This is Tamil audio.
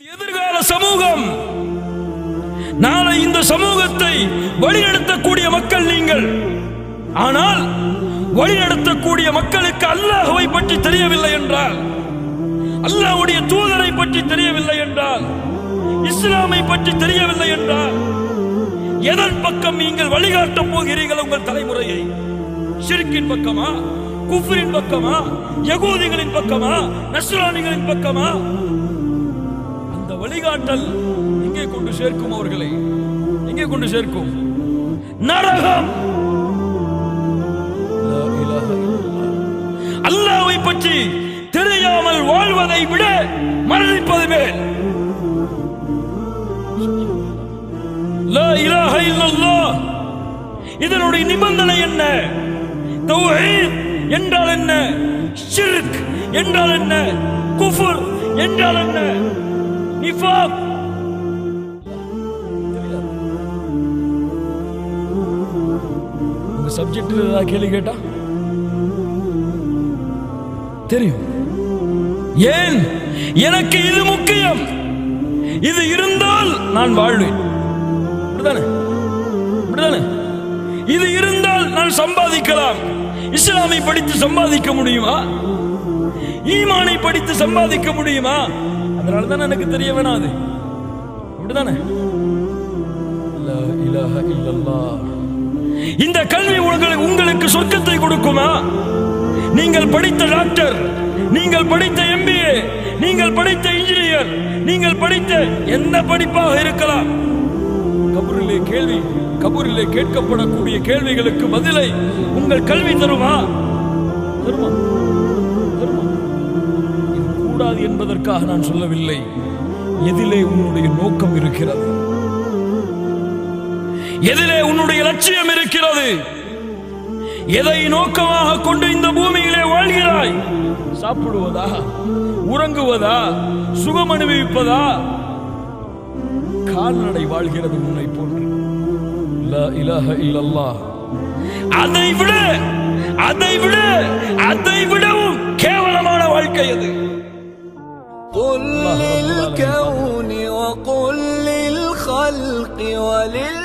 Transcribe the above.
இது எதிர்கால சமூகம். நாளை இந்த சமூகத்தை வழிநடத்தக்கூடிய மக்கள் நீங்கள். ஆனால் வழிநடத்தக்கூடிய மக்களுக்கு அல்லாஹுவை பற்றி தெரியவில்லை என்றால் அல்லாஹுடைய தூதரை பற்றி தெரியவில்லை என்றால் இஸ்லாமை பற்றி தெரியவில்லை என்றால் எதன் பக்கம் நீங்கள் வழிகாட்டப் போகிறீர்கள் உங்கள் தலைமுறையை? சிறுக்கின் பக்கமா? குஃபரின் பக்கமா? யகூதிகளின் பக்கமா? நஸ்ரானிகளின் பக்கமா? வழிகாட்டல் இங்கே கொண்டு சேர்க்கும் அவர்களை. இங்கே கொண்டு சேர்க்கும். நரகம் அல்லாவை பற்றி தெரியாமல் வாழ்வதை விட மரணிப்பது மேல். இதனுடைய நிபந்தனை என்ன? என்றால் என்ன? என்றால் என்ன? குஃபர் என்றால் என்ன? நிஃபாக் உங்க சப்ஜெக்ட் ஏதாவது கேள்வி கேட்டா? தெரியும். ஏன்? எனக்கு இது முக்கியம். இது இருந்தால் நான் வாழ்வேன். இது இருந்தால் நான் சம்பாதிக்கலாம். இஸ்லாமை படித்து சம்பாதிக்க முடியுமா? ஈமானை படித்து சம்பாதிக்க முடியுமா? அதனால தான் எனக்கு தெரிய வேணாம் அது இல்லல்லாஹ். இந்த கல்வி உங்களுக்கு உங்களுக்கு சொர்க்கத்தை கொடுக்குமா? நீங்கள் படித்த டாக்டர் நீங்கள் படித்த எம்பிஏ நீங்கள் படித்த இன்ஜினியர் நீங்கள் படித்த எந்த படிப்பாக இருக்கலாம்? கபூரிலே கேள்வி கபூரிலே கேட்கப்படக்கூடிய கேள்விகளுக்கு பதிலை உங்கள் கல்வி தருமா? தருமா? தருமா? இது கூடாது என்பதற்காக நான் சொல்லவில்லை. எதிலே உன்னுடைய நோக்கம் இருக்கிறது. எதிலே உன்னுடைய லட்சியம் இருக்கிறது. எதை நோக்கமாக கொண்டு இந்த பூமியிலே வாழ்கிறாய்? சாப்பிடுவதா? உறங்குவதா? சுகம் அனுபவிப்பதா? கால்நடை வாழ்கிறது உன்னை போன்று லா இலாஹ இல்லல்லாஹ் அதை விட அதை விட அதை விடவும் கேவலமான வாழ்க்கை அது قل للكون وقل للخلق ولل